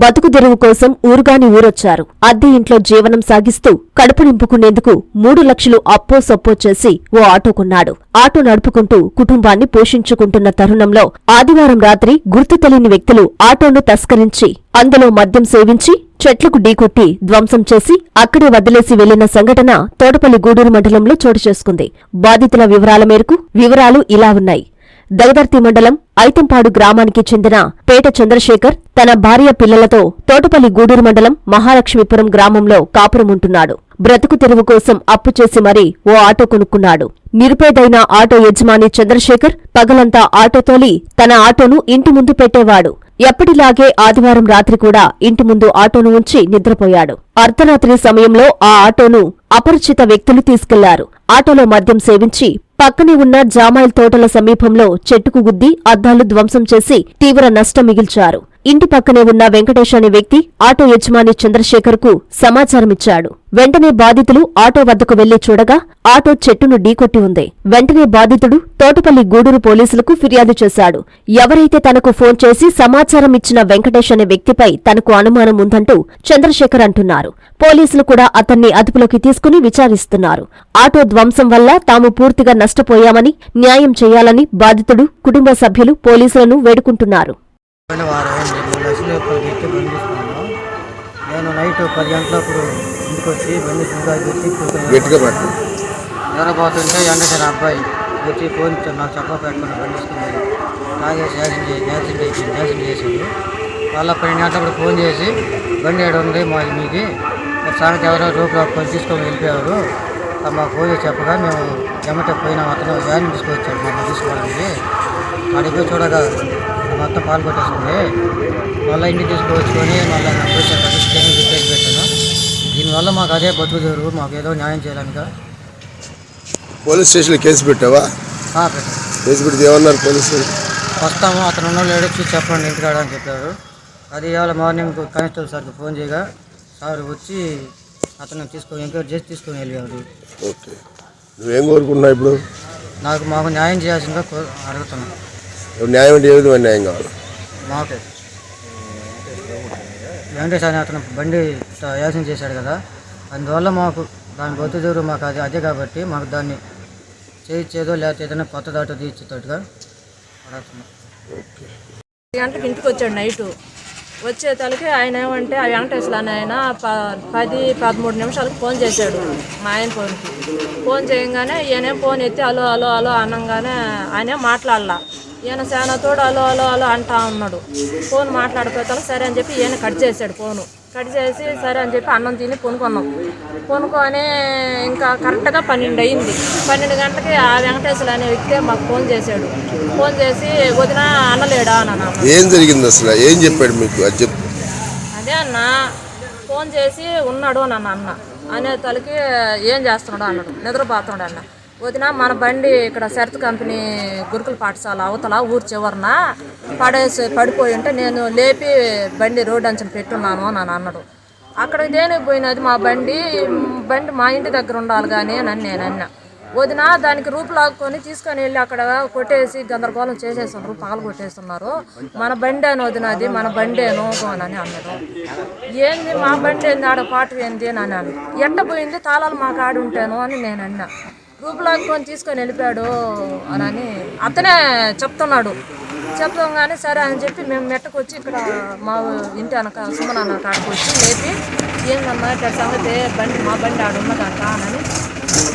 బతుకు తెరువు కోసం ఊరుగాని ఊరొచ్చారు. అద్దె ఇంట్లో జీవనం సాగిస్తూ కడుపు నింపుకునేందుకు మూడు లక్షలు అప్పో సొప్పో చేసి ఓ ఆటో కొన్నాడు. ఆటో నడుపుకుంటూ కుటుంబాన్ని పోషించుకుంటున్న తరుణంలో ఆదివారం రాత్రి గుర్తు తెలియని వ్యక్తులు ఆటోను తస్కరించి అందులో మద్యం సేవించి చెట్లకు ఢీకొట్టి ధ్వంసం చేసి అక్కడే వదిలేసి వెళ్ళిన సంఘటన తోటపల్లి గూడూరు మండలంలో చోటు చేసుకుంది. బాధితుల వివరాల మేరకు వివరాలు ఇలా ఉన్నాయి. దగదర్తి మండలం ఐతంపాడు గ్రామానికి చెందిన పేట చంద్రశేఖర్ తన భార్య పిల్లలతో తోటపల్లి గూడూరు మండలం మహాలక్ష్మీపురం గ్రామంలో కాపురముంటున్నాడు బ్రతుకు తెరువు కోసం అప్పు చేసి మరీ ఓ ఆటో కొనుక్కున్నాడు. నిరుపేదైన ఆటో యజమాని చంద్రశేఖర్ పగలంతా ఆటో తోలి తన ఆటోను ఇంటి ముందు పెట్టేవాడు. ఎప్పటిలాగే ఆదివారం రాత్రి కూడా ఇంటి ముందు ఆటోను ఉంచి నిద్రపోయాడు. అర్ధరాత్రి సమయంలో ఆ ఆటోను అపరిచిత వ్యక్తులు తీసుకెళ్ళారు. ఆటోలో మద్యం సేవించి పక్కనే ఉన్న జామాయిల్ తోటల సమీపంలో చెట్టుకు గుద్ది అద్దాలు ధ్వంసం చేసి తీవ్ర నష్టం మిగిల్చారు. ఇంటి పక్కనే ఉన్న వెంకటేష్ అనే వ్యక్తి ఆటో యజమాని చంద్రశేఖర్కు సమాచారమిచ్చాడు. వెంటనే బాధితులు ఆటో వద్దకు వెళ్ళి చూడగా ఆటో చెట్టును ఢీకొట్టి ఉంది. వెంటనే బాధితుడు తోటపల్లి గూడూరు పోలీసులకు ఫిర్యాదు చేశాడు. ఎవరైతే తనకు ఫోన్ చేసి సమాచారం ఇచ్చిన వెంకటేష్ అనే వ్యక్తిపై తనకు అనుమానం ఉందంటూ చంద్రశేఖర్ అంటున్నారు. పోలీసులు కూడా అతన్ని అదుపులోకి తీసుకుని విచారిస్తున్నారు. ఆటో ధ్వంసం వల్ల తాము పూర్తిగా నష్టపోయామని న్యాయం చేయాలని బాధితుడు కుటుంబ సభ్యులు పోలీసులను వేడుకుంటున్నారు. వారం అయింది మూడు లక్షలు ఇప్పటికి బండి తీసుకున్నాను నేను నైట్ పది గంటలప్పుడు ఇంటికి వచ్చి బండి ఇంకా పెట్టి. పట్టు నిద్రపోతుంటే ఎండసిన అబ్బాయి వచ్చి ఫోన్ నాకు చెప్ప పెట్టుకుని బండి తీసుకుని తాగేసి యాక్సిడెంట్ చేసి యాక్సిడెంట్ చేసి యాక్సిడెంట్ చేసిండు వాళ్ళ పన్నెండు గంటలప్పుడు ఫోన్ చేసి బండి ఏడు ఉంది మా మీది. సాయంత్రం ఎవరో రూపు కొని తీసుకొని వెళ్ళిపోయారు. మా ఫోన్ చేసి చెప్పగా మేము ఎమ్మటే పోయినాం అతను వ్యాన్ తీసుకొచ్చాడు మమ్మల్ని తీసుకోవడానికి అడిగి చూడగా మొత్తం పాలు కొట్టేసుకుంది మళ్ళీ ఇంటికి తీసుకువచ్చుకొని మళ్ళీ నా పోలీస్ స్టేషన్ రిపేర్ పెట్టాను. దీనివల్ల మాకు అదే బతుకు జరుగు మాకు ఏదో న్యాయం చేయాలనిగా పోలీస్ స్టేషన్లో కేసు పెట్టావా? పెట్టాను. కేసు పెడితే ఏమన్నారు పోలీసులు? వస్తాము అతను ఉన్న లేడీ చూసి చెప్పండి ఇంటికి రావడానికి చెప్పారు. అది ఇవాళ మార్నింగ్ కానిస్టేబుల్ సార్కి ఫోన్ చేయగా సార్ వచ్చి అతను తీసుకొని ఎంక్వైరీ చేసి తీసుకొని వెళ్ళారు ఓకే. నువ్వేం కోరుకుంటున్నావు ఇప్పుడు? నాకు మాకు న్యాయం చేయాల్సిందిగా అడుగుతున్నాను న్యాయం అంటే ఏ విధమైన న్యాయం కావాలి మాకు అనే అతను బండి యాక్సిడెంట్ చేశాడు కదా. అందువల్ల మాకు దాని బొత్తు దూరం మాకు అది అదే కాబట్టి మాకు దాన్ని చేయించేదో లేకపోతే ఏదైనా కొత్త దాటో తీర్చేటట్టుగా గంటలకు ఇంటికి వచ్చాడు నైటు. వచ్చే తలకి ఆయన ఏమంటే ఆ వెంకటేశ్వర అనే ఆయన ప పది పదమూడు నిమిషాలకు ఫోన్ చేశాడు. మా ఆయన ఫోన్కి. ఫోన్ చేయగానే ఈయన ఫోన్ ఎత్తి అలో అలో అలో అనగానే ఆయన మాట్లాడలా. ఈయన చాలా తోడు అలో అలో అలో అంటా ఉన్నాడు. ఫోన్ మాట్లాడిపోతాను సరే అని చెప్పి ఈయన కట్ చేశాడు ఫోను. కట్ చేసి సరే అని చెప్పి అన్నం తిని కొనుక్కున్నాం కొనుక్కొని ఇంకా కరెక్ట్గా పన్నెండు అయింది. పన్నెండు గంటలకి ఆ వెంకటేశ్వర అనే వ్యక్తి మాకు ఫోన్ చేశాడు. ఫోన్ చేసి వదిన అన్నలేడా అని అన్నాను ఏం జరిగింది అసలు? ఏం చెప్పాడు మీకు? అది చెప్పు. అదే అన్న ఫోన్ చేసి ఉన్నాడు నన్ను అన్న. అనే తలకి ఏం చేస్తున్నాడు? అన్నాడు. నిద్రపోతున్నాడు అన్న. వదిన మన బండి ఇక్కడ శరత్ కంపెనీ గురుకుల పాఠశాల అవతల ఊరు చివరన పడేసి పడిపోయి ఉంటే నేను లేపి బండి రోడ్డు అంచన పెట్టున్నాను అని అని అన్నాడు. అక్కడ దేనికి పోయినది? మా బండి బండి మా ఇంటి దగ్గర ఉండాలి కానీ అని నేను అన్నా. వదిన దానికి రూపు లాక్కొని తీసుకొని వెళ్ళి అక్కడ కొట్టేసి గందరగోళం చేసేస్తున్నారు పగలు కొట్టేస్తున్నారు. మన బండి అని వదినది మన బండేను అని అన్నాడు. ఏంది మా బండి ఏంది? ఆడ పాట ఏంది అని అన్నాను ఎండ పోయింది? తాళాలు మా కాడు ఉంటాను అని నేను అన్నా. గ్రూప్ లాక్కొని తీసుకొని వెళ్ళిపోయాడు అని అతనే చెప్తున్నాడు. చెప్తాం సరే అని చెప్పి మేము మెట్టకు వచ్చి ఇక్కడ మా ఇంటి అనక సుమనాన్న కాడకు వచ్చి లేపి ఏందమ్మా ఇక్కడ సంగతి బండి మా బండి ఆడ ఉన్నదంట అని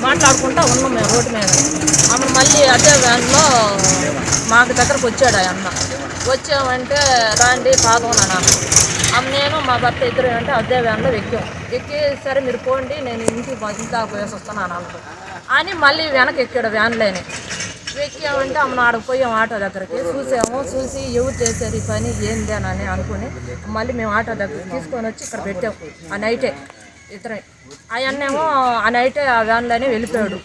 మాట్లాడుకుంటా ఉన్నాం మేము రోడ్డు మీద. ఆమె మళ్ళీ అదే వ్యాన్లో మాకు దగ్గరకు వచ్చాడు ఆ అన్న వచ్చామంటే రాండి పాదం అని నేను మా భర్త ఇద్దరు అంటే అదే వ్యాన్లో ఎక్కాం. ఎక్కి సరే మీరు పోండి నేను ఇంటికి ఇంటి దాకా పోయేసి వస్తాను అని అనుకో అని మళ్ళీ వెనక ఎక్కాడు వ్యాన్లోనే ఎక్కామంటే అమ్మ ఆడకు పోయాం ఆటో దగ్గరికి. చూసాము చూసి ఎవరు చేశారు ఈ పని ఏంది అని అనుకుని మళ్ళీ మేము ఆటో దగ్గర తీసుకొని వచ్చి ఇక్కడ పెట్టాము ఆ నైటే ఇద్దరే. ఆయన్నేమో ఆ నైటే ఆ వ్యాన్లోనే వెళ్ళిపోయాడు.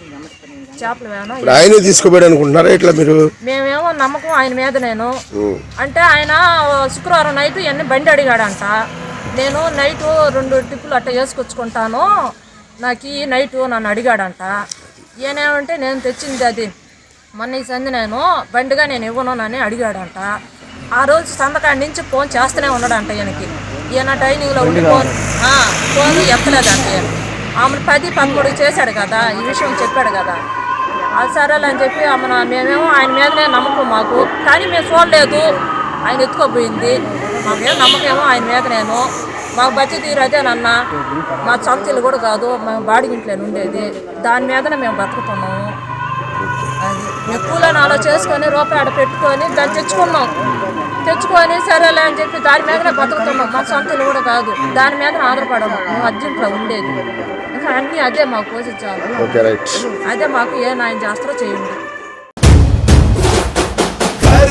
చేపల వ్యాను. ఇప్పుడు ఆయనే తీసుకోపోయాడు అనుకుంటున్నారా? ఇట్లా మీరు? మేమేమో నమ్మకం ఆయన మీద నేను. అంటే ఆయన శుక్రవారం నైట్ ఇవన్నీ బండి అడిగాడంట. నేను నైట్ రెండు టిప్పులు అట్ట వేసుకొచ్చుకుంటాను నాకు ఈ నైట్ నన్ను అడిగాడంట. ఈయనేమంటే నేను తెచ్చింది అది. మొన్న ఈ సంది నేను బండిగా నేను ఇవ్వను అని అడిగాడంట. ఆ రోజు సంతకాడి నుంచి ఫోన్ చేస్తూనే ఉన్నాడంట ఈయనకి. ఈయన ట్రైనింగ్లో ఉండి ఫోన్ ఫోన్ ఎత్తలేదండి ఆమెను పది పదమూడు చేశాడు కదా ఈ విషయం చెప్పాడు కదా. అది సరేలే అని చెప్పి మన మేమేమో ఆయన మీదనే నమ్మకం మాకు. కానీ మేము చూడలేదు. ఆయన ఎత్తుకోపోయింది. మాకేం నమ్మకం నమ్మకమేమో ఆయన మీద నేను మాకు బచ్చి తీరదే అదేనన్న మా సొంత కూడా కాదు. మేము బాడిగింట్లో ఉండేది. దాని మీదనే మేము బతుకుతున్నాము. అది. మేము అలా చేసుకొని రూపాయి ఆడ పెట్టుకొని దాన్ని తెచ్చుకున్నాం. తెచ్చుకొని సరేలే అని చెప్పి దాని మీదనే బతుకుతున్నాం. మా సొంతలు కూడా కాదు. దాని మీద ఆధారపడము. మేము అర్జెంట్లో ఉండేది. అన్నీ అదే మాకు ఓకే రైట్ అదే మాకు ఏ న్యాయం చేస్తారో చేయండి. घर